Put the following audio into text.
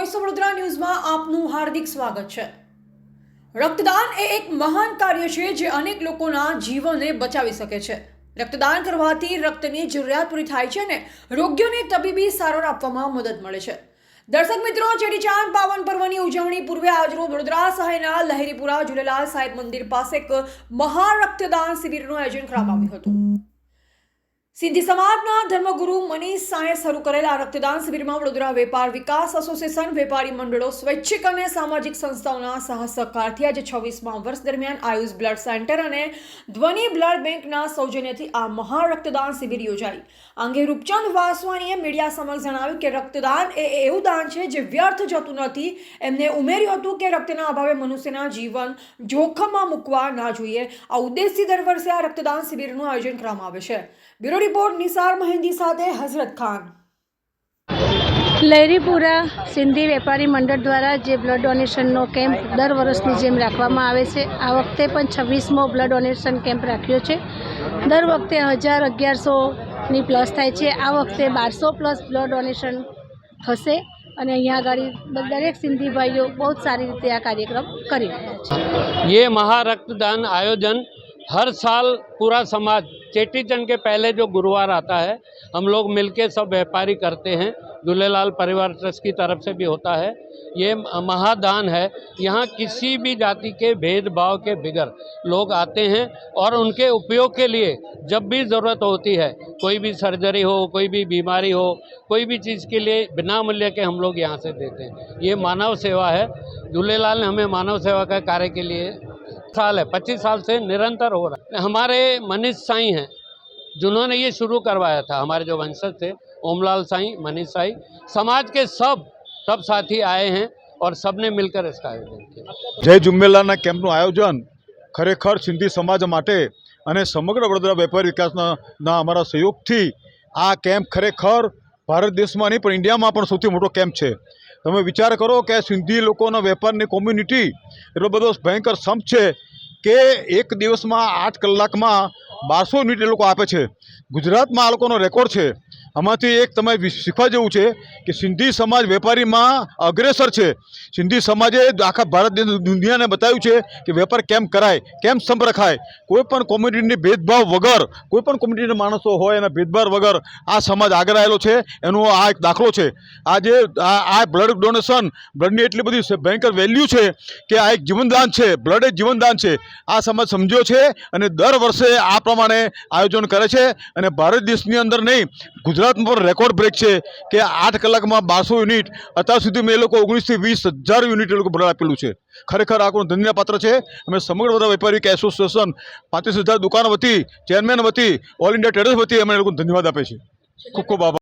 Times of Vadodara ન્યૂઝમાં આપનું હાર્દિક સ્વાગત છે. રક્તદાન એ એક મહાન કાર્ય છે જે અનેક લોકોના જીવનને બચાવી શકે છે. રક્તદાન કરવાથી રક્તની જરૂરિયાત પૂરી થાય છે અને રોગ્યોને તબીબી સારવાર આપવામાં મદદ મળે છે. દર્શક મિત્રો ચેટીચાંદ પાવન પર્વની ઉજવણી પૂર્વે આજરોજ વડોદરા શહેરના લહેરીપુરા ઝૂલેલાલ સાહેબ મંદિર પાસે એક મહા રક્તદાન શિબિરનું આયોજન કરવામાં આવ્યું હતું. સિંધી સમાજના ધર્મગુરુ મનીષ સાંએ શરૂ કરેલા રક્તદાન શિબિરમાં વડોદરા વેપાર વિકાસ એસોસિએશન, વેપારી મંડળો, સ્વૈચ્છિક અને સામાજિક સંસ્થાઓના સાહસહકારથી આજે છવ્વીસમાં વર્ષ દરમિયાન આયુષ બ્લડ સેન્ટર અને ધ્વનિ બ્લડ બેંકના સૌજન્યથી આ મહા રક્તદાન શિબિર યોજાઈ. આ અંગે રૂપચંદ વાસવાણીએ મીડિયા સમક્ષ જણાવ્યું કે રક્તદાન એ એવું દાન છે જે વ્યર્થ જતું નથી. એમને ઉમેર્યું હતું કે રક્તના અભાવે મનુષ્યના જીવન જોખમમાં મૂકવા ના જોઈએ. આ ઉદ્દેશથી દર વર્ષે આ રક્તદાન શિબિરનું આયોજન કરવામાં આવે છે. બ્યુરો રિપોર્ટ નિસાર મહેંદી સાથે હઝરત ખાન. લહેરીપુરા સિંધી વેપારી મંડળ દ્વારા જે બ્લડ ડોનેશનનો કેમ્પ દર વર્ષની જેમ રાખવામાં આવે છે આ વખતે પણ છવ્વીસમો બ્લડ ડોનેશન કેમ્પ રાખ્યો છે. દર વખતે હજાર અગિયારસોની પ્લસ થાય છે આ વખતે બારસો પ્લસ બ્લડ ડોનેશન થશે અને અહીંયા આગળ દરેક સિંધી ભાઈઓ બહુ જ સારી રીતે આ કાર્યક્રમ કરી રહ્યા છે. યે મહારક્તદાન આયોજન हर साल पूरा समाज चेटीचंड के पहले जो गुरुवार आता है, हम लोग मिलके सब व्यापारी करते हैं। झूलेलाल परिवार ट्रस्ट की तरफ़ से भी होता है। ये महादान है। यहाँ किसी भी जाति के भेदभाव के बिगर लोग आते हैं और उनके उपयोग के लिए जब भी ज़रूरत होती है, कोई भी सर्जरी हो, कोई भी बीमारी हो, कोई भी चीज़ के लिए बिना मूल्य के हम लोग यहाँ से देते हैं। ये मानव सेवा है। झूलेलाल ने हमें मानव सेवा का कार्य के लिए साल है पच्चीस साल से निरंतर हो रहा है हमारे मनीष साईं हैं जिन्होंने ये शुरू करवाया था हमारे जो वंशज थे ओमलाल साईं मनीष साईं समाज के सब सब साथी आए हैं और सबने मिलकर इसका आयोजन किया જય જુમ્મેલાના કેમ્પનું આયોજન ખરેખર સિંધી સમાજ માટે અને સમગ્ર વડોદરા વેપારી વિકાસના ના અમારા સહયોગથી આ કેમ્પ ખરેખર ભારત દેશમાં નહીં, પણ ઇન્ડિયામાં પણ સૌથી મોટો કેમ્પ છે. તમે વિચાર કરો કે સિંધી લોકોના વેપારની કોમ્યુનિટી એટલો બધો ભયંકર સંપ છે કે એક દિવસમાં આઠ કલાકમાં બારસો યુનિટ એ લોકો આપે છે. ગુજરાતમાં આ લોકોનો રેકોર્ડ છે. આમાંથી એક તમે શીખવા જેવું છે કે સિંધી સમાજ વેપારીમાં અગ્રેસર છે. સિંધી સમાજે આખા ભારત દુનિયાને બતાવ્યું છે કે વેપાર કેમ કરાય, કેમ સંપ રખાય. કોઈ પણ કોમ્યુનિટીની ભેદભાવ વગર, કોઈ પણ કોમ્યુનિટીના માણસો હોય એના ભેદભાવ વગર આ સમાજ આગળ આવેલો છે, એનો આ એક દાખલો છે. આ આ બ્લડ ડોનેશન બ્લડની એટલી બધી ભયંકર વેલ્યુ છે કે આ એક જીવનદાન છે બ્લડ એ જીવનદાન છે. આ સમાજ સમજ્યો છે અને દર વર્ષે આ પ્રમાણે આયોજન કરે છે અને ભારત દેશની અંદર નહીં ગુજરાતમાં પણ રેકોર્ડ બ્રેક છે કે આઠ કલાકમાં બારસો યુનિટ અત્યાર સુધીમાં એ લોકો ઓગણીસથી વીસ હજાર યુનિટ એ લોકો ભરાડ આપેલું છે. ખરેખર આ કોઈ ધન્યપાત્ર છે? અમે સમગ્ર બધા વેપારી કે એસોસિએશન પાંત્રીસ હજાર દુકાન વતી ચેરમેન વતી ઓલ ઇન્ડિયા ટ્રેડર્સ વતી અમે એ લોકોને ધન્યવાદ આપે છે ખૂબ ખૂબ આભાર.